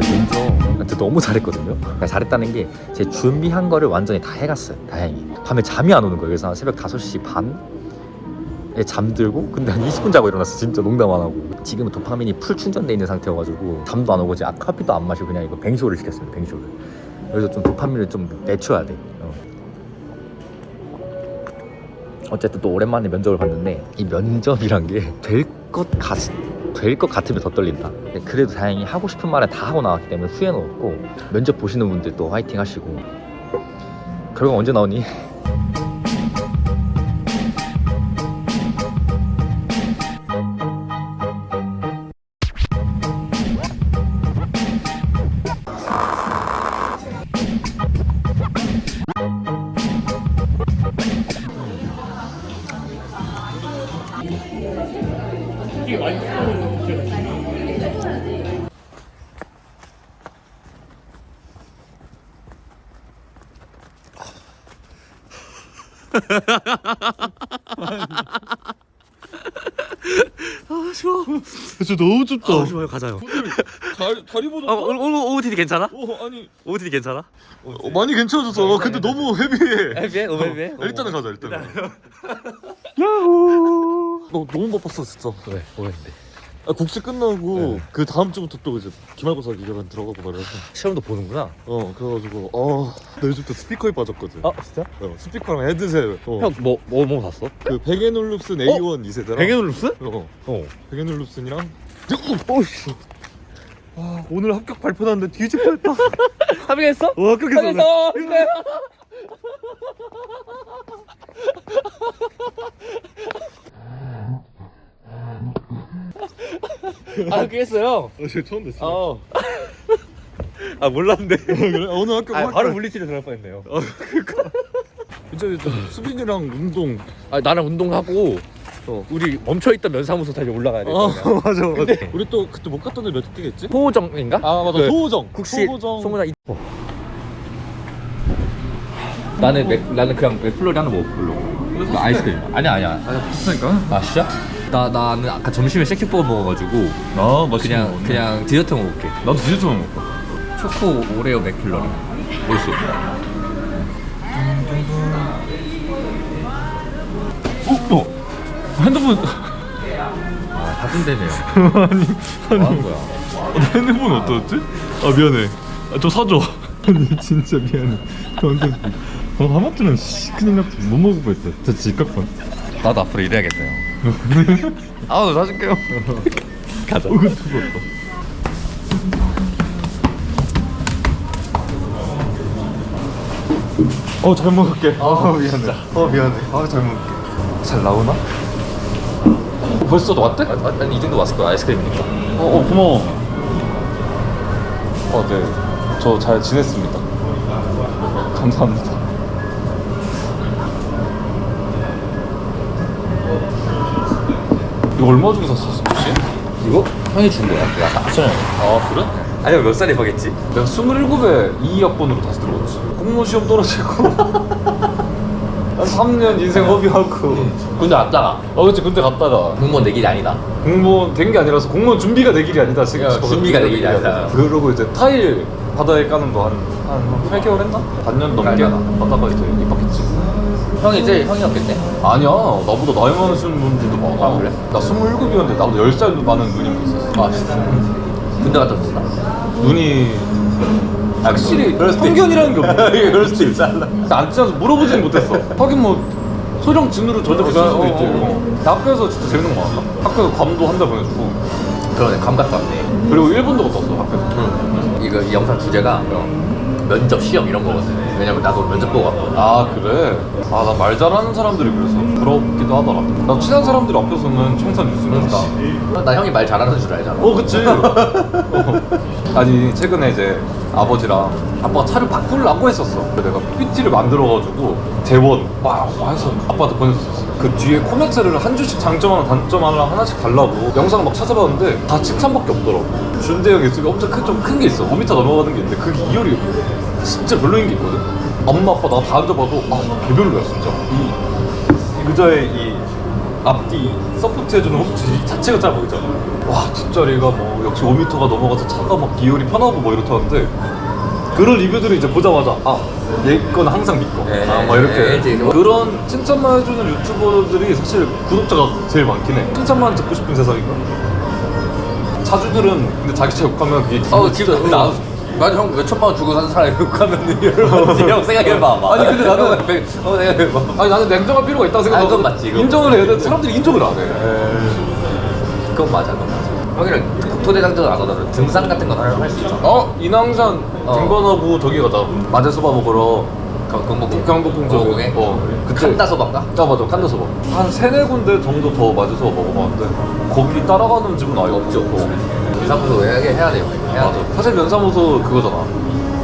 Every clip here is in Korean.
진짜 진짜 너무 잘했거든요. 그러니까 잘했다는 게 제 준비한 거를 완전히 다 해갔어요. 다행히. 밤에 잠이 안 오는 거예요. 그래서 한 새벽 5시 반에 잠들고 근데 한 20분 자고 일어났어. 진짜 농담 안 하고. 지금은 도파민이 풀 충전돼 있는 상태여가지고 잠도 안 오고 이제 아, 커피도 안 마시고 그냥 이거 뱅쇼를 시켰어요. 뱅쇼를. 그래서 좀 도파민을 좀 내쳐야 돼. 어. 어쨌든 또 오랜만에 면접을 봤는데 이 면접이란 게 될 것 같, 될것 같으면 더 떨린다. 근데 그래도 다행히 하고 싶은 말을 다 하고 나왔기 때문에 후회는 없고 면접 보시는 분들도 화이팅 하시고 결과 언제 나오니? 진짜 너무 춥다. 좋아요 가자요. 다리 다리 보자. 어, 오, 오, OOTD 괜찮아? 어 아니 OOTD 괜찮아? 어, 많이 괜찮아졌어. 근데 너무 헤비해. 헤비해? 헤비해? 어, 일단은 가자 일단은. 야호 너 너무 바빴어 진짜. 왜? 뭐였는데? 아, 국시 끝나고 네. 그 다음 주부터 또 이제 기말고사 기간 들어가고 말이어서. 시험도 보는구나 어 그래가지고 어나 요즘 또 스피커에 빠졌거든. 아 진짜? 어, 스피커랑 헤드셋. 어, 형 뭐 뭐 뭐 샀어? 그 베게놀룹슨 A1 2세대랑. 베게놀루스? 어어 베게놀룹슨이랑. 오씨 아 오늘 합격 발표 났는데 뒤질 뻔했다. 합격했어? 어 합격했어. 합격했어 아 합격했어요 어, 쟤 처음 됐어. 어. 아 몰랐는데 그래? 아, 오늘 학교 아, 바로 물리치료 들어갈 뻔했네요 진짜 이제 수빈이랑 운동 아 나랑 운동하고 어. 우리 멈춰있던 면사무소 다시 올라가야 돼아 맞아 맞아 근데- 우리 또 그때 못 갔던 데몇 개겠지? 소호정인가? 아 맞아 그 소호정 국시 소호정 송호정 이- 어. 나는 맥 나는 그냥 맥플러리 하나 먹을로 나 아이스크림 아니야 아니야 아 비싸니까 아 진짜? 나 나는 아까 점심에 쉐킷버거 먹어가지고 아 그냥 그냥 디저트 먹을게. 나도 디저트만 먹어. 초코 오레오 맥플러리. 올수 어? 어? 핸드폰. 아 바쁜데네요. 아니 뭐 하는 거야? 내 핸드폰 어떠였지? 아 미안해. 아, 저 사줘. 아니 진짜 미안해. 완전 어 하마터면 씨 큰일 났못 먹을 뻔했어 진짜 집값만 나도 앞으로 이래야겠다 형 아우 사줄게요 가자 어 어잘 먹을게 아 미안해 어 미안해 아잘 먹을게 잘 나오나? 벌써 너 왔대? 아, 아니 이 정도 왔을 거야 아이스크림이니까 어, 어 고마워. 어, 네. 저 잘 지냈습니다. 감사합니다. 이거 얼마 주고 샀었어, 혹시? 이거 형이 준 거야 내가 다 합쳐요 아, 그래? 아니 몇 살이 버겠지? 내가 27에 2학번으로 다시 들어갔지. 공무원 시험 떨어지고. 한 3년 인생 허비하고. 군대 왔다가 어, 그치. 군대 갔다가. 공무원 내 길이 아니다 공무원 된 게 아니라서 공무원 준비가 내 길이 아니다 지금 야, 준비가 내 길이 아니다. 그러고 이제 타일 바다에 까는 거 한 한 8개월 했나? 반년 넘게. 하다가 이제 입학했지 형이 제일 형이었겠네. 아니야 나보다 나이 많으신 분들도 많아. 아, 그래? 나 27이었는데 나보다 10살 많은 누님도 있었어. 아 진짜? 군대 갔다 왔었나? 눈이 확실히 편견이라는 게 없네 그럴 수도 있잖아 안 친해서 물어보지는 못했어. 하긴 뭐 소령 진으로 전혀 있을 수도 어, 있지. 어, 어. 나 학교에서 진짜 재밌는 거 많았다 학교에서 괌도 한 달 보내주고. 그러네 감 갔다 왔네. 그리고 일본도 갔다 왔어 학교에서. 이거 이 영상 주제가 면접 시험 이런 거거든. 왜냐면 나도 면접 보고 왔거든. 아 그래? 아 나 말 잘하는 사람들이 그래서 부럽기도 하더라. 나 친한 사람들 앞에서는 청산 그러니까 나 형이 말 잘하는 줄 알잖아. 어 그치. 어. 아니 최근에 이제 아버지랑 아빠가 차를 바꾸려고 했었어. 그래서 내가 PPT를 만들어가지고 재원 막 해서 아빠한테 보냈었어. 그 뒤에 코멘트를 한 줄씩 장점 하나 단점 하나 하나씩 달라고 영상 막 찾아봤는데 다 칭찬밖에 없더라고. 준대 형이 있으면 엄청 큰, 좀 큰 게 있어. 5m 넘어가는 게 있는데 그게 2열이 진짜 별로인 게 있거든. 엄마 아빠 나 다 앉아봐도 아 개별로야 진짜. 이, 이 의자에 이 앞뒤 서포트 해주는 홈트 자체가 짧아 보이잖아. 와 뒷자리가 뭐 역시 5m가 넘어가서 차가 막 기울이 편하고 뭐 이렇다는데 그런 리뷰들을 이제 보자마자 아얘 건 항상 믿고 네, 아 막 이렇게 네, 이제 그런 칭찬만 해주는 유튜버들이 사실 구독자가 제일 많긴 해. 칭찬만 듣고 싶은 세상인가? 차주들은 근데 자기 차 욕하면 그게 어 진짜 지금 나 맞아 형 몇천 만 원 주고 산 사람이 욕하면 여러분 형 생각해봐. 아니, 근데 나는- 어 생각해봐. 아니 나는 냉정할 필요가 있다고 아, 생각하고 그건 맞지, 그건 인정을 해야 돼 사람들이 인정을 안 해. 그건 맞아 그건 맞아. 형이랑 국토대장정을 안 하더라도 등산 같은 건 할 수 있잖아. 어? 인왕산 어. 등반하고 저기 가자 마제 소바 먹으러 경복궁 경복궁 저기 경복궁에 어. 그때. 칸다소방가? 아 맞아. 칸다소바. 한 세네 군데 정도 더 마제 소바 먹어봤는데 거기 따라가는 집은 아예 없죠 사무소 해야, 해야 돼요 해야 맞아. 돼 사실 면사무소 그거잖아.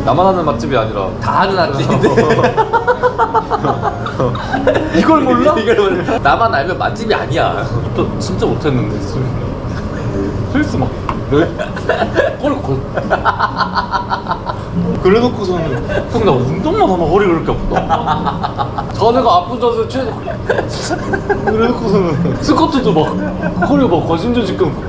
나만 아는 맛집이 아니라 다 하는 맛집인데. 이걸 몰라? 이걸 몰라. 나만 알면 맛집이 아니야. 또 진짜 못했는데 술 헬스 막. 네? 꼴꼴 그래놓고서는 형 나 운동만 하면 허리가 그렇게 아프다. 자네가 아픈 자세 취해 그래놓고서는 스쿼트도 막 허리가 막 거심전지 끊고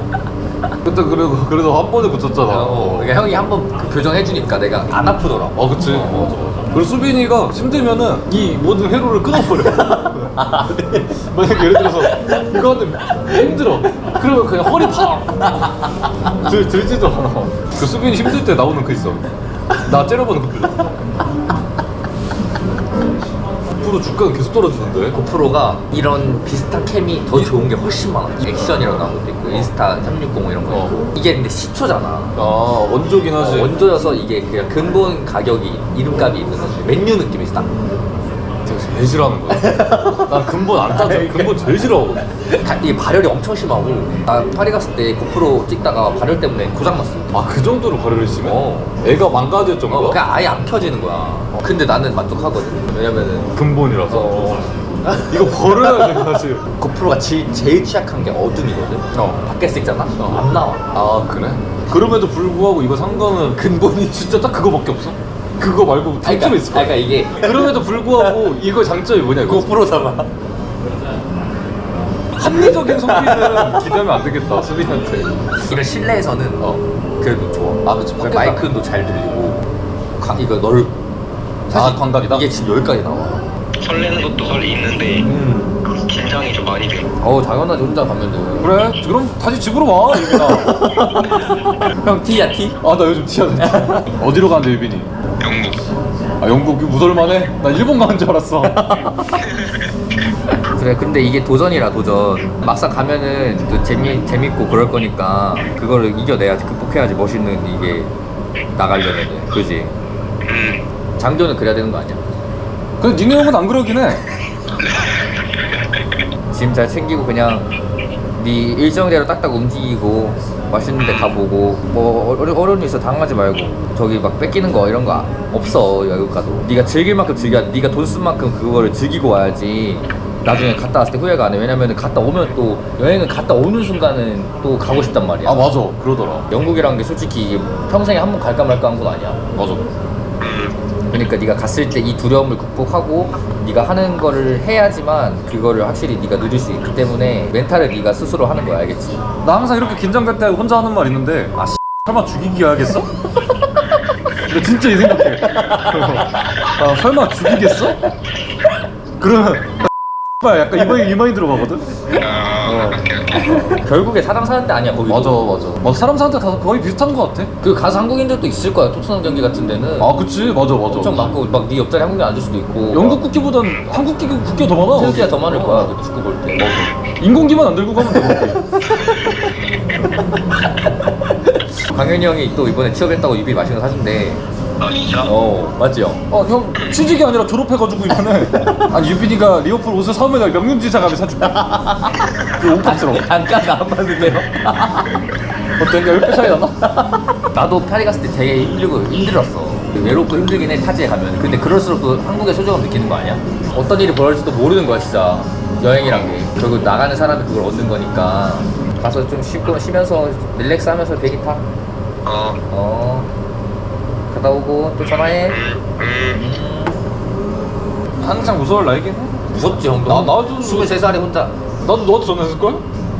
그때 그래도 그래도 한 번에 붙였잖아. 어, 그러니까 형이 한번 그 교정 해주니까 내가 안 아프더라고. 아 그치. 맞아 맞아. 그리고 수빈이가 힘들면은 이 모든 회로를 끊어버려. 만약에 예를 들어서 이거 하는데 힘들어. 그러면 그냥 허리 팍! 들, 들지도 않아. 그 수빈이 힘들 때 나오는 그 있어. 나 째려보는 그 표정 앞으로 주가는 계속 떨어지는데? 고프로가 이런 비슷한 캠이 더 좋은 게 훨씬 많아. 액션이라고 나온 것도 있고 인스타 360 이런 거 있고. 어. 이게 근데 10초잖아. 아 원조긴 하지. 원조여서 이게 그냥 근본 가격이 이름값이 있는 건데 맨유 느낌이 있어 딱 제가 제일 싫어하는 거야 난 근본 안 따져 근본 제일 싫어하거든 가- 이게 발열이 엄청 심하고 나 파리 갔을 때 고프로 찍다가 발열 때문에 고장 났어 아 그 정도로 발열이 심해? 어. 애가 망가질 정도야? 어, 그냥 아예 안 켜지는 거야 근데 나는 만족하거든 왜냐면은 근본이라서 어, 이거 버려야 돼 사실 고프로가 지, 제일 취약한 게 어둠이거든 어. 밖에서 찍잖아? 어. 안 나와 아 그래? 그럼에도 불구하고 이거 산 거는 근본이 진짜 딱 그거밖에 없어? 그거 말고 아니, 장점이 그러니까, 있을 거야 그러니까 이게 그럼에도 불구하고 이거 장점이 뭐냐 이거 고프로잖아 합리적인 성비는 기대하면 안 되겠다 수빈이한테 이런 실내에서는 어, 그래도 좋아. 아, 그치. 밖에서- 마이크도 잘 들리고 가- 이거 넓. 아, 광각이다? 이게 지금 여기까지 나와. 설레는 것도 설이 있는데 음 긴장이 좀 많이 돼요. 어 당연하지 혼자 가면은. 그래 그럼 다시 집으로 와 유빈아 형 T야 T? 아나 요즘 티야 됐다 어디로 가는데 유빈이? 영국 아 영국 무설만해? 나 일본 가는 줄 알았어 그래 근데 이게 도전이라 도전. 막상 가면은 또 재미 재밌고 그럴 거니까 그거를 이겨내야지 극복해야지 멋있는 이게 나가려면은 그지. 음 장교는 그래야 되는 거 아니야? 근데 니네 형은 안 그러긴 해 짐 잘 챙기고 그냥 네 일정대로 딱딱 움직이고 맛있는 데 가보고 뭐 어려, 어려운 일 있어 당하지 말고 저기 막 뺏기는 거 이런 거 없어 여기 가도 네가 즐길 만큼 즐겨 네가 돈 쓴 만큼 그거를 즐기고 와야지. 나중에 갔다 왔을 때 후회가 안 해. 왜냐면 갔다 오면 또 여행은 갔다 오는 순간은 또 가고 싶단 말이야. 아 맞아. 그러더라. 영국이라는 게 솔직히 이게 평생에 한 번 갈까 말까 한 건 아니야. 맞아 그러니까 네가 갔을 때 이 두려움을 극복하고 네가 하는 거를 해야지만 그거를 확실히 네가 누릴 수 있기 때문에 멘탈을 네가 스스로 하는 거야 알겠지? 나 항상 이렇게 긴장될 때 혼자 하는 말 있는데 아 씨, 설마 죽이기 해야겠어? 나 진짜 이 생각해 아 설마 죽이겠어? 그러면 나 약간 이 마인드, 이 마인드로 가거든? 오케이. 결국에 사람 사는 데 아니야 거기 맞아 맞아. 맞아 사람 사는데 다 거의 비슷한 것 같아. 그 가서 한국인들도 있을 거야 토트넘 경기 같은 데는. 아 그치? 맞아 맞아. 엄청 많고 막 네 옆자리 한국인 앉을 수도 있고. 영국 국기보단 한국 국기, 국기가 더 많아. türki가 더 많을 어. 거야 그 축구 볼때. 인공기만 안 들고 가면 돼 강현이 형이 또 이번에 취업했다고 유비 맛있는 거 사준대 아 진짜? 어 맞지 형? 어형 취직이 아니라 졸업해가지고 이번에 아니 유빈이가 리오풀 옷을 사오면 내가 명륜지사 가면 사줄게 그 옷값으로 단가가 안 맞는데요? 어때? 10배 차이 나나? 나도 파리 갔을 때 되게 힘들고 힘들었어. 외롭고 힘들긴 해 타지에 가면. 근데 그럴수록 또 한국의 소중함 느끼는 거 아니야? 어떤 일이 벌어질지도 모르는 거야 진짜. 여행이란 게 결국 나가는 사람이 그걸 얻는 거니까 가서 좀 쉬고 쉬면서 릴렉스 하면서 비행기 타. 어. 어. 갔다 오고 또 전화해. 항상 무서울 나이긴 해 무섭지 형도. 나- 나도- 23살에 혼자. 나도 너한테 전화했을 걸?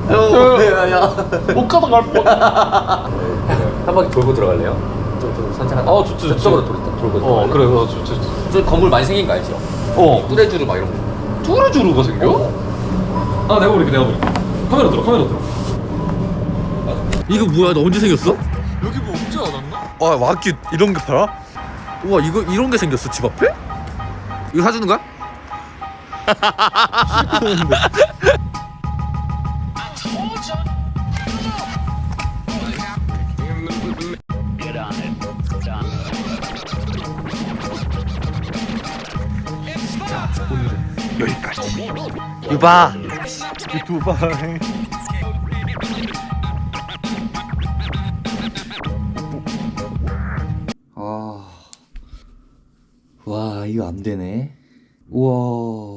야야 옷가다 갈 뻔. 한 바퀴 돌고 들어갈래요? 좀, 좀 산책하다 아, 좋지, 좋지. 저쪽으로 돌, 돌고 어, 들어갈래요? 그래, 어, 좋지, 좋지. 저 건물 많이 생긴 거 알죠? 어, 뚜레쥬르 막 이런 거 뚜루주루가 생겨? 아, 내가 보니까 내가 보니까. 카메라 들어, 카메라 들어. 이거 뭐야 너 언제 생겼어? 와 와규 이런 게 팔아? 우와 이거 이런 게 생겼어 집 앞에? 이거 사주는 거야? 유바 두바이. 이거 안 되네. 우와.